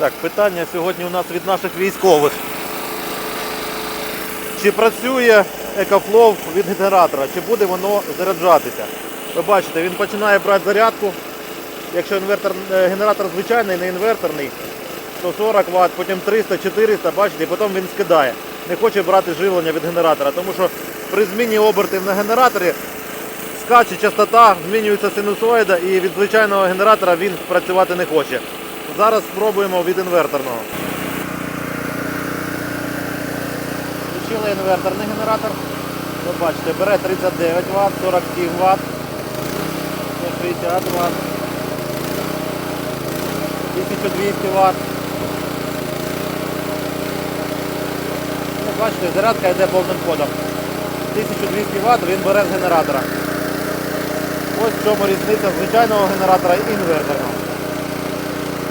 Так, питання сьогодні у нас від наших військових. Чи працює екофлоу від генератора, чи буде воно заряджатися? Ви бачите, він починає брати зарядку. Якщо інвертор, е, генератор звичайний, не інверторний, 140 Вт, потім 300, 400, бачите, і потім він скидає. Не хоче брати живлення від генератора, тому що при зміні обертів на генераторі скаче частота, змінюється синусоїда і від звичайного генератора він працювати не хоче. Зараз спробуємо від інверторного. Включили інверторний генератор. Ви бачите, бере 39 Вт, 47 Вт, 160 Вт, 1200 Вт. Ну, бачите, зарядка йде повним ходом. 1200 Вт він бере з генератора. Ось в чому різниця звичайного генератора і інверторного.